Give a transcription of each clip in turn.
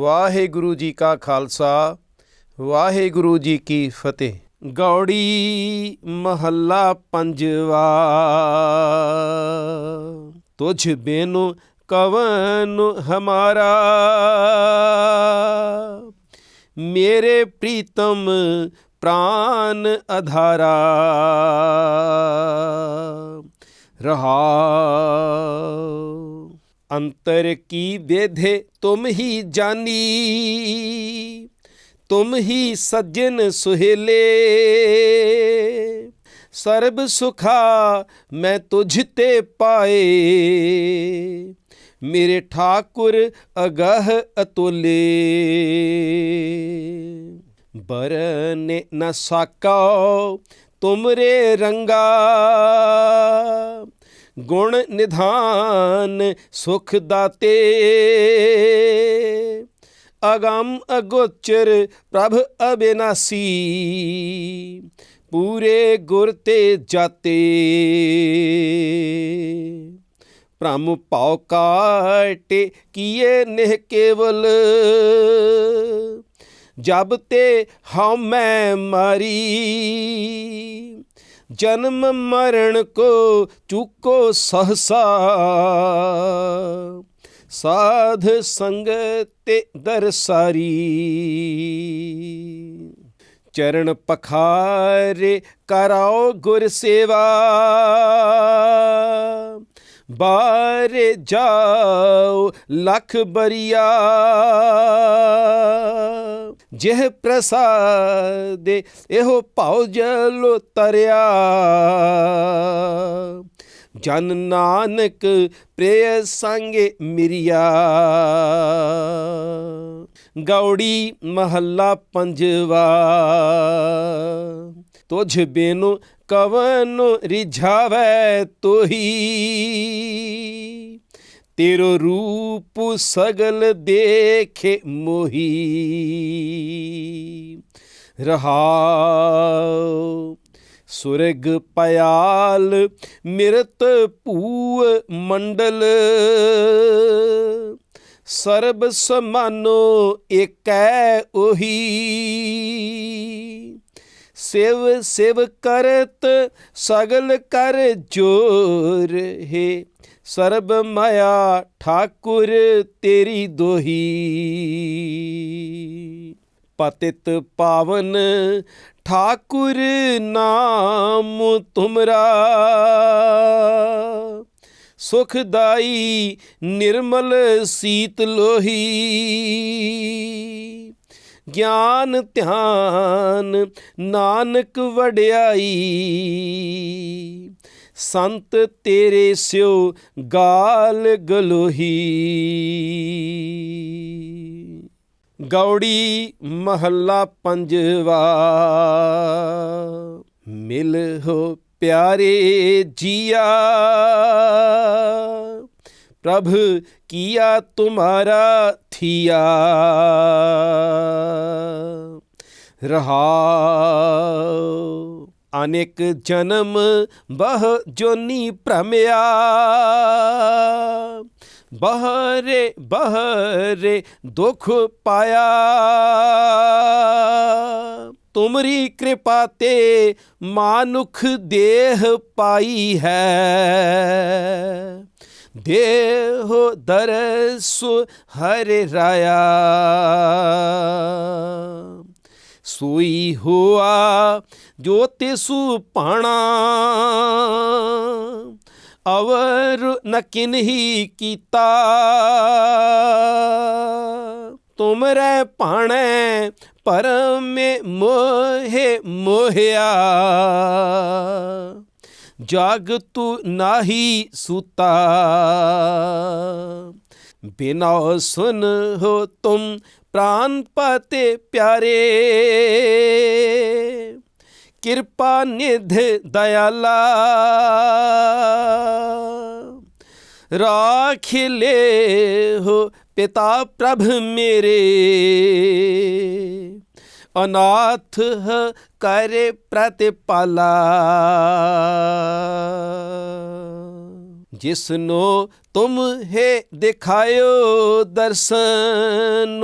ਵਾਹਿਗੁਰੂ ਜੀ ਕਾ ਖਾਲਸਾ, ਵਾਹਿਗੁਰੂ ਜੀ ਕੀ ਫਤਿਹ। ਗੌੜੀ ਮਹੱਲਾ ਪੰਜਵਾ। ਤੁਝ ਬਿਨੁ ਕਵਨ ਹਮਾਰਾ। ਮੇਰੇ ਪ੍ਰੀਤਮ ਪ੍ਰਾਨ ਅਧਾਰਾ। ਰਹਾ ਅੰਤਰ ਕੀ ਵੇਧੇ ਤੁਮ ਹੀ ਜਾਨੀ? ਤੁਮ ਹੀ ਸੱਜਣ ਸੁਹੇਲੇ। ਸਰਬ ਸੁਖਾ ਮੈਂ ਤੁਝ ਤੇ ਪਾਏ। ਮੇਰੇ ਠਾਕੁਰ ਅਗਹ ਅਤੁਲੇ। ਬਰਨੇ ਨ ਸਾਕੋ ਤੁਮਰੇ ਰੰਗਾ। ਗੁਣ ਨਿਧਾਨ ਸੁਖ ਦਾਤੇ। ਅਗੰਮ ਅਗੋਚਰ ਪ੍ਰਭ ਅਬਿਨਾਸੀ, ਪੂਰੇ ਗੁਰ ਤੇ ਜਾਤੇ। ਭ੍ਰਮ ਭਉ ਕਾਟੇ ਕੀਏ ਨਿਹ ਕੇਵਲ। ਜਬ ਤੇ ਹਉ ਮੈਂ ਮਾਰੀ ਜਨਮ ਮਰਨ ਕੋ ਚੁਕੋ ਸਹਸਾ। ਸਾਧ ਸੰਗ ਤੇ ਦਰਸਾਰੀ। ਚਰਨ ਪਖਾਰੇ ਕਰਾਓ ਗੁਰ ਸੇਵਾ। ਬਾਰੇ ਜਾਓ ਲਖ ਬਰੀਆ। ਜਿਹ ਪ੍ਰਸਾਦੇ ਇਹੋ ਭਾਉ ਜਲ ਤਰਿਆ ਜਨ ਨਾਨਕ ਪ੍ਰੇ ਸੰਗੇ ਮਿਰਿਆ। ਗੌੜੀ ਮਹੱਲਾ ਪੰਜਵਾ। ਤੁਝ ਬਿਨੁ ਕਵਨ ਰਿਝਾਵੈ ਤੋਹੀ। ਤੇਰੋ ਰੂਪ ਸਗਲ ਦੇਖੇ ਮੋਹੀ। ਰਹਾਉ, ਸੁਰਗ ਪਿਆਲ ਮਿਰਤ ਭੂ ਮੰਡਲ। ਸਰਬ ਸਮਾਨੋ ਏਕੈ ਉਹੀ। ਸਿਵ ਸਿਵ ਕਰਤ ਸਗਲ ਕਰ ਜੋਰ ਹੈ। ਸਰਬ ਮਾਇਆ ਠਾਕੁਰ ਤੇਰੀ ਦੋਹੀ। ਪਤਿਤ ਪਾਵਨ ਠਾਕੁਰ ਨਾਮ ਤੁਮਰਾ। ਸੁਖਦਾਈ ਨਿਰਮਲ ਸੀਤ ਲੋਹੀ। ਗਿਆਨ ਧਿਆਨ ਨਾਨਕ ਵਡਿਆਈ। ਸੰਤ ਤੇਰੇ ਸਿਓ ਗਾਲ ਗਲੋਹੀ। ਗੌੜੀ ਮਹੱਲਾ ਪੰਜਵਾ, ਮਿਲ ਹੋ ਪਿਆਰੇ ਜੀਆ। ਪ੍ਰਭ ਕੀਆ ਤੁਮਾਰਾ ਥੀਆ। ਰਹਾਉ ਅਨੇਕ ਜਨਮ ਬਹ ਜੋਨੀ ਭ੍ਰਮਿਆ। ਬਹਰੇ ਬਹਰੇ ਦੁਖ ਪਾਇਆ। ਤੁਮਰੀ ਕਿਰਪਾ ਤੇ ਮਾਨੁਖ ਦੇਹ ਪਾਈ ਹੈ। ਦੇਹ ਦਰਸ ਹਰਿ ਰਾਇਆ। ਸੋਈ ਹੋਆ ਜੋ ਤਿਸੂ ਪਾਣਾ ਅਵਰ ਨ ਕਿਨਹੀ ਕੀਤਾ। ਤੁਮਰੇ ਭਾਣੈ, ਪਰਮੇ ਮੋਹੇ ਮੋਹਿਆ। ਜਗ ਤੂ ਨਾਹੀ ਸੁਤਾ। ਬਿਨਾ ਸੁਨ ਹੋ ਤੁਮ ਪ੍ਰਾਨ ਪਤੇ ਪਿਆਰੇ। ਕਿਰਪਾ ਨਿਧ ਦਇਆਲਾ। ਰਾਖ ਲੇ ਹੋ ਪਿਤਾ ਪ੍ਰਭ ਮੇਰੇ। ਅਨਾਥ ਹ ਕਰੇ ਪ੍ਰਤਿਪਾਲਾ। ਜਿਸਨੋ ਤੁਮ ਹੈ ਦਿਖਾਇਓ ਦਰਸ਼ਨ,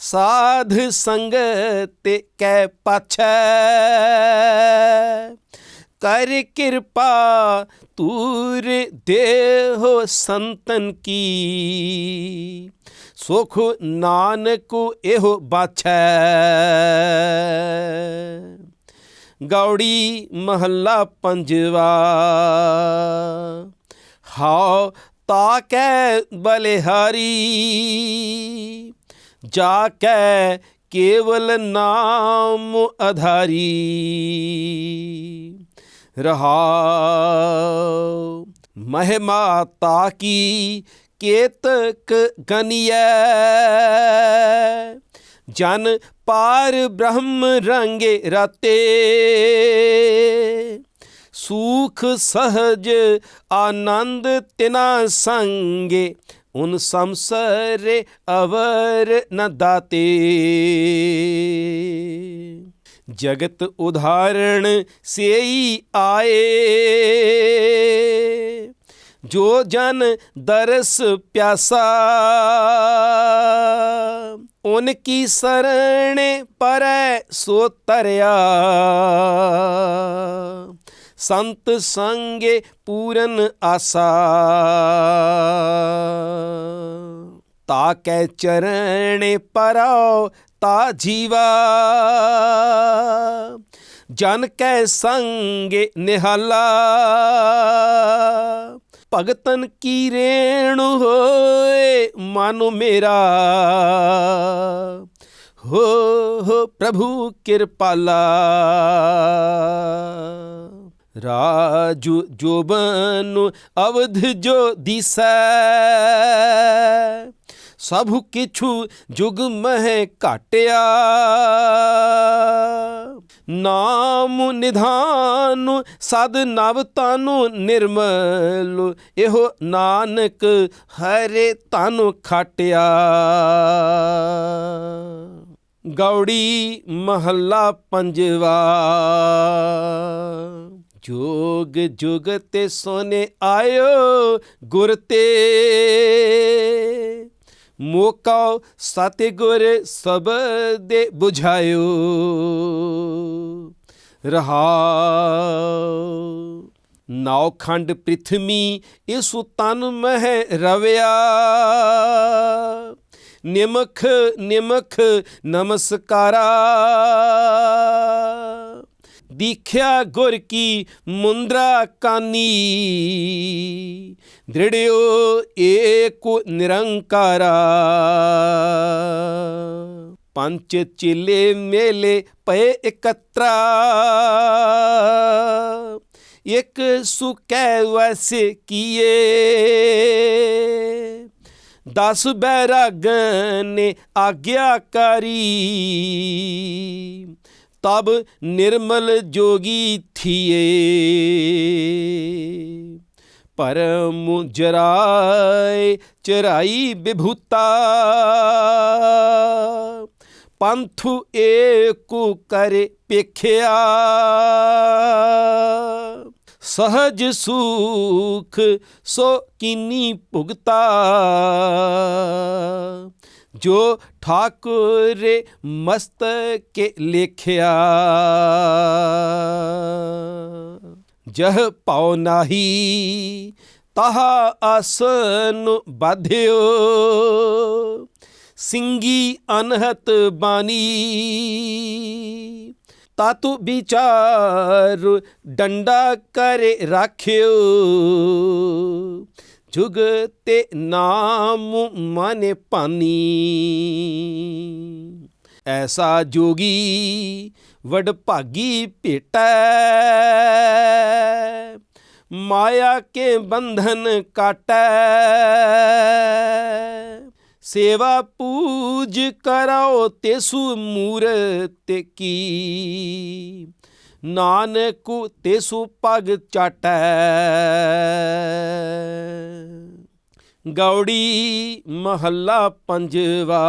ਸਾਧ ਸੰਗਤ ਕੈ ਪਾਛੈ। ਕਰ ਕਿਰਪਾ ਤੂਰ ਦੇਹੋ ਸੰਤਨ ਕੀ, ਸੁਖ ਨਾਨਕ ਇਹੋ ਬਾਛੈ। ਗੌੜੀ ਮਹੱਲਾ ਪੰਜਵਾ ਹਾਉ ਤਾਕੈ ਬਲਿਹਾਰੀ ਜਾ ਕੈ ਕੇਵਲ ਨਾਮ ਅਧਾਰੀ। ਰਹਾਉ ਮਹਿਮਾ ਤਾਕੀ ਕੇਤਕ ਗਨੀਐ, ਜਨ ਪਾਰ ਬ੍ਰਹਮ ਰੰਗੇ ਰਤੇ। ਸੂਖ ਸਹਜ ਆਨੰਦ ਤਿਨਾ ਸੰਗੇ, ਉਨ ਸੰਸਰੇ ਅਵਰ ਨ ਦਾਤੇ। ਜਗਤ ਉਦਾਹਰਣ ਸੇਈ ਆਏ, ਜੋ ਜਨ ਦਰਸ ਪਿਆਸਾ, ਉਨ ਕੀ ਸਰਣ ਪਰੈ ਸੋ ਤਰਿਆ। ਸੰਤ ਸੰਗੇ ਪੂਰਨ ਆਸਾ। ਤਾ ਕੈ ਚਰਣ ਪਰਉ ਤਾ ਜੀਵਾ। ਜਨ ਕੈ ਸੰਗੇ ਨਿਹਾਲਾ। ਭਗਤਨ ਕੀ ਰੇਣੁ ਹੋਏ ਮਨ ਮੇਰਾ। ਹੋ ਹੋ ਪ੍ਰਭੂ ਕਿਰਪਾਲਾ। ਰਾਜੂ ਜੋਬਨ ਅਵਧ ਜੋ ਦਿਸੈ। ਸਭ ਕਿਛੂ ਜੁਗ ਮਹਿ ਘਾਟਿਆ। ਨਾਮ ਨਿਧਾਨ ਸਦ ਨਵ ਤਨੁ ਨਿਰਮਲ। ਇਹੋ ਨਾਨਕ ਹਰੇ ਤਨੁ ਖਾਟਿਆ। ਗੌੜੀ ਮਹੱਲਾ ਪੰਜਵਾ। ਜੋਗ ਜੁਗ ਤੇ ਸੋਨੇ ਆਇਓ ਗੁਰ ਤੇ। ਮੋਕਾ ਸਤਿਗੁਰ ਸਬਦੇ 부ਝਾਇਓ ਰਹਾਉ। ਨਾਉ ਖੰਡ ਪ੍ਰਿਥਮੀ ਇਸ ਤਨ ਮਹਿ ਰਵਿਆ। ਨਿਮਖ ਨਿਮਖ ਨਮਸਕਾਰਾ। ਦੀਖਿਆ ਗੁਰ ਕੀ ਮੁੰਦਰਾ ਕਾਨੀ। ਦ੍ਰਿੜਿਓ ਏਕ ਨਿਰੰਕਾਰਾ। ਪੰਜ ਚਿਲੇ ਮੇਲੇ ਪਏ ਇਕਤਰਾ। ਇਕ ਸੁਕੈ ਵਸ ਕੀਏ। ਦਸ ਬੈਰਾਗਨ ਨੇ ਆਗਿਆਕਾਰੀ। ਤਬ ਨਿਰਮਲ ਜੋਗੀ ਥੀਏ। ਪਰਮ ਜਰਾਏ ਚਰਾਈ ਵਿਭੂਤਾ। ਪੰਥੂ ਏਕੂ ਕਰੇ ਪੇਖਿਆ। ਸਹਜ ਸੁਖ ਸੋ ਕੀਨੀ ਭੁਗਤਾ। ਜੋ ਠਾਕੁਰ ਮਸਤ ਕੇ ਲਿਖਿਆ। ਜਹ ਪਾਉ ਨਾਹੀ, ਤਹਾ ਆਸਨ ਬਾਧਿਓ। ਸਿੰਗੀ ਅਨਹਤ ਬਾਣੀ, ਤਾਤੂ ਵਿਚਾਰ ਡੰਡਾ ਕਰੇ ਰਾਖਿਓ। ਜੁਗ ਤੇ ਨਾਮ ਮਨ ਪਾਨੀ ਐਸਾ ਜੋਗੀ ਵਡ ਭਾਗੀ ਭੇਟੈ। ਮਾਇਆ ਕੇ ਬੰਧਨ ਕਾਟੈ। ਸੇਵਾ ਪੂਜ ਕਰੋ ਤਿਸੁ ਮੂਰਤ ਕੀ। ਨਾਨਕ ਤਿਸੁ ਪਗ ਚਾਟੈ। ਗੌੜੀ ਮਹੱਲਾ ਪੰਜਵਾ।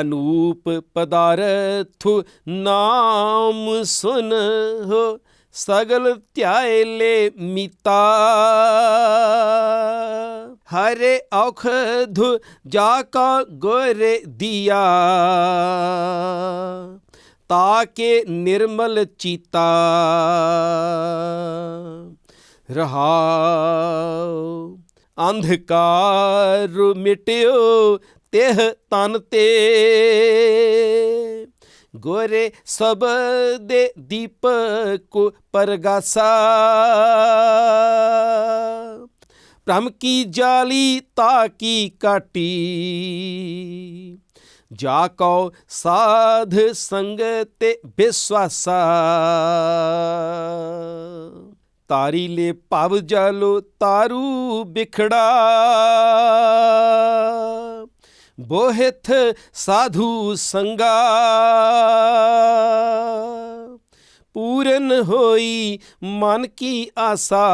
ਅਨੂਪ ਪਦਾਰਥ ਨਾਮ ਸੁਨ ਹੋ, ਸਗਲ ਧਿਆਏ ਲੈ ਮੀਤਾ। ਹਰੇ ਔਖਧ ਜਾ ਕਾ ਗੋਰੇ ਦਿਆ। ਤਾਕੇ ਨਿਰਮਲ ਚੀਤਾ ਰਹਾਉ ਅੰਧਕਾਰ ਮਿਟਿਓ ਤਿਹ ਤਨ ਤੇ ਗੋਰੇ ਸਭ ਦੇ ਦੀਪਕ ਪਰਗਾਸਾ ਭ੍ਰਮ ਕੀ ਜਾਲੀ ਤਾ ਕੀ ਕਾਟੀ ਜਾ ਕਉ ਸਾਧ ਸੰਗ ਤੇ ਵਿਸਵਾਸਾ ਤਾਰੀ ਲੈ ਭਵ ਜਲ ਤਾਰੂ ਬਿਖੜਾ। ਬੋਹਿਤ ਸਾਧੂ ਸੰਗਾ। ਪੂਰਨ ਹੋਈ ਮਨ ਕੀ ਆਸਾ।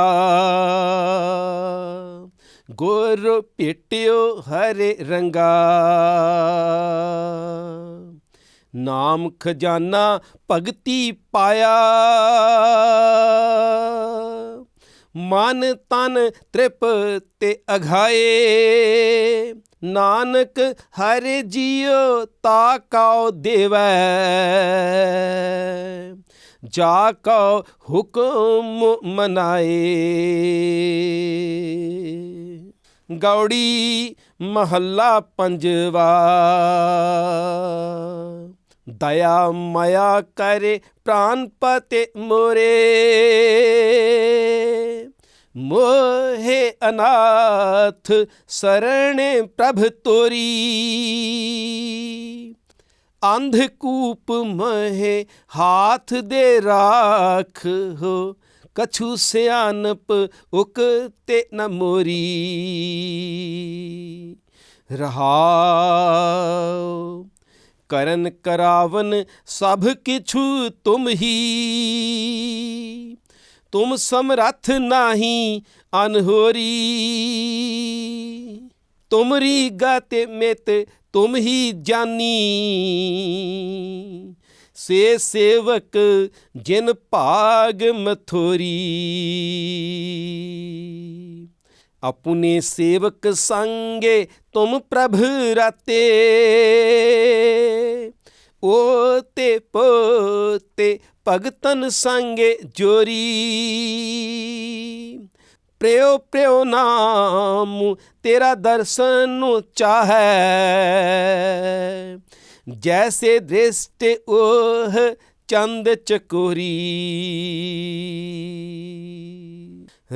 ਗੁਰ ਭੇਟਿਓ ਹਰੇ ਰੰਗਾ। ਨਾਮ ਖਜ਼ਾਨਾ ਭਗਤੀ ਪਾਇਆ। ਮਨ ਤਨ ਤ੍ਰਿਪ ਤੇ ਅਘਾਏ। ਨਾਨਕ ਹਰਿ ਜੀਉ ਤਾ ਕਉ ਦੇਵੈ। ਜਾ ਕਉ ਹੁਕਮ ਮਨਾਏ। ਗੌੜੀ ਮਹੱਲਾ ਪੰਜਵਾ। ਦਇਆ ਮਾਇਆ ਕਰੇ ਪ੍ਰਾਨ ਪਤੇ ਮੋਰੇ। ਮੋਹੇ ਅਨਾਥ ਸਰਣੇ ਪ੍ਰਭ ਤੋਰੀ। ਅੰਧਕੂਪ ਮਹੇ ਹਾਥ ਦੇ ਰਾਖ ਹੋ। ਕਛੂ ਸਿਆਨਪ ਉਕ ਤੇ ਨ ਮੋਰੀ। ਰਹਾਉ, ਕਰਨ ਕਰਾਵਨ ਸਭ ਕਿਛੂ ਤੁਮ ਹੀ। ਤੁਮ ਸਮਰੱਥ ਨਾਹੀ ਅਨਹੋਰੀ। ਤੁਮਰੀ ਗਤ ਮਿਤ ਤੁਮ ਹੀ ਜਾਨੀ ਸੇ ਸੇਵਕ ਜਿਨ ਭਾਗ ਮਥੋਰੀ ਆਪਣੇ ਸੇਵਕ ਸੰਗੇ ਤੁਮ ਪ੍ਰਭ ਰਾਤੇ ਓ ਤੇ ਪੋਤੇ ਭਗਤਨ ਸੰਗੇ ਜੋਰੀ ਪ੍ਰਿਓ ਪ੍ਰਿਓ ਨਾਮ, ਤੇਰਾ ਦਰਸ਼ਨ ਨੂੰ ਚਾਹੈ। ਜੈਸੇ ਦ੍ਰਿਸ਼ਟ ਉਹ ਚੰਦ ਚਕੋਰੀ।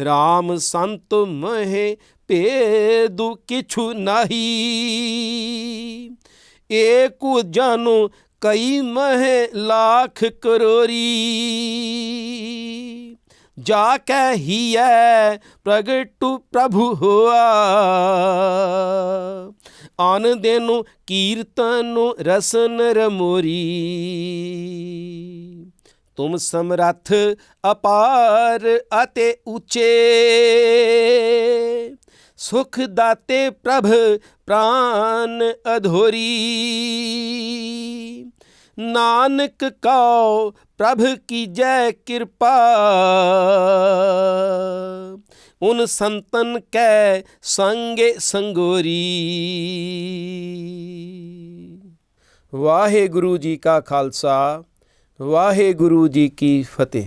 ਰਾਮ ਸੰਤ ਮਹਿ ਭੇਦੁ ਕਿਛੁ ਨਾਹੀ। ਏਕੁ ਜਾਨੁ ਕਈ ਮਹਿ ਲਾਖ ਕਰੋਰੀ। ਜਾ ਕਹਿ ਹੀਐ ਪ੍ਰਗਟੁ ਪ੍ਰਭੂ ਹੋਆ। ਆਨ ਦੇਨੁ ਕੀਰਤਨੁ ਰਸਨ ਰਮੋਰੀ। ਤੁਮ ਸਮਰੱਥ ਅਪਾਰ ਅਤੇ ਉੱਚੇ। ਸੁਖ ਦਾਤੇ ਪ੍ਰਭ ਪ੍ਰਾਨ ਅਧੋਰੀ। ਨਾਨਕ ਕਉ ਪ੍ਰਭ ਕੀ ਜੈ ਕਿਰਪਾ। ਉਨ ਸੰਤਨ ਕੈ ਸੰਗੇ ਸੰਗੋਰੀ। ਵਾਹਿਗੁਰੂ ਜੀ ਕਾ ਖਾਲਸਾ, ਵਾਹਿਗੁਰੂ ਜੀ ਕੀ ਫਤਿਹ।